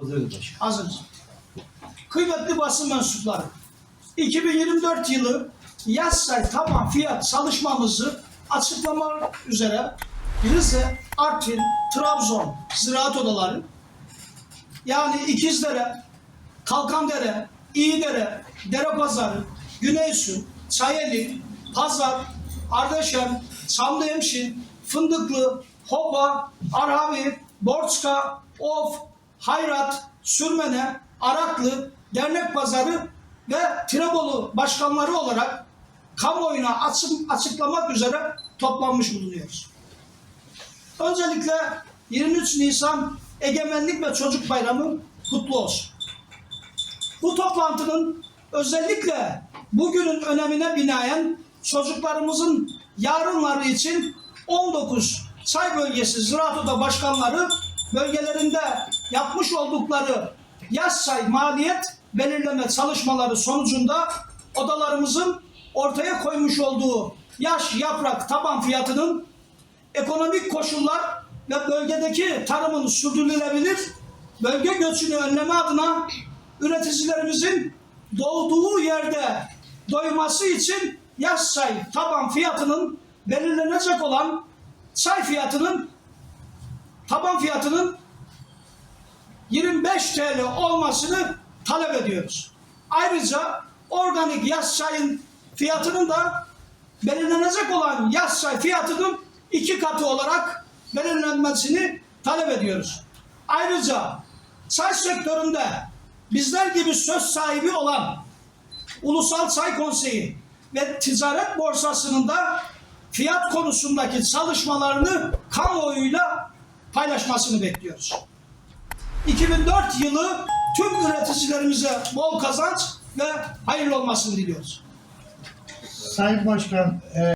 Hazırız başkanım. Hazırız. Kıymetli basın mensupları, 2024 yılı yaz say tamam fiyat çalışmamızı açıklamak üzere Rize, Artvin, Trabzon ziraat odaları yani İkizdere, Kalkandere, İyidere, Derepazarı, Güneysu, Çayeli, Pazar, Ardeşen, Çamlıhemşin, Fındıklı, Hopa, Arhavi, Borçka, Of, Hayrat, Sürmene, Araklı, Dernek Pazarı ve Tirebolu başkanları olarak kamuoyuna açıklamak üzere toplanmış bulunuyoruz. Öncelikle 23 Nisan Egemenlik ve Çocuk Bayramı kutlu olsun. Bu toplantının özellikle bugünün önemine binaen çocuklarımızın yarınları için 19 çay bölgesi ziraat oda başkanları bölgelerinde yapmış oldukları yaz maliyet belirleme çalışmaları sonucunda odalarımızın ortaya koymuş olduğu yaş yaprak taban fiyatının ekonomik koşullar ve bölgedeki tarımın sürdürülebilir bölge göçünü önleme adına üreticilerimizin doğduğu yerde doyması için yaz çay taban fiyatının belirlenecek olan çay fiyatının taban fiyatının 25 TL olmasını talep ediyoruz. Ayrıca organik yaz çayın fiyatının da belirlenecek olan yaz çay fiyatının iki katı olarak belirlenmesini talep ediyoruz. Ayrıca çay sektöründe bizler gibi söz sahibi olan Ulusal Çay Konseyi ve Ticaret Borsası'nın da fiyat konusundaki çalışmalarını kamuoyuyla paylaşmasını bekliyoruz. 2004 yılı tüm üreticilerimize bol kazanç ve hayırlı olmasını diliyoruz. Sayın Başkan, e,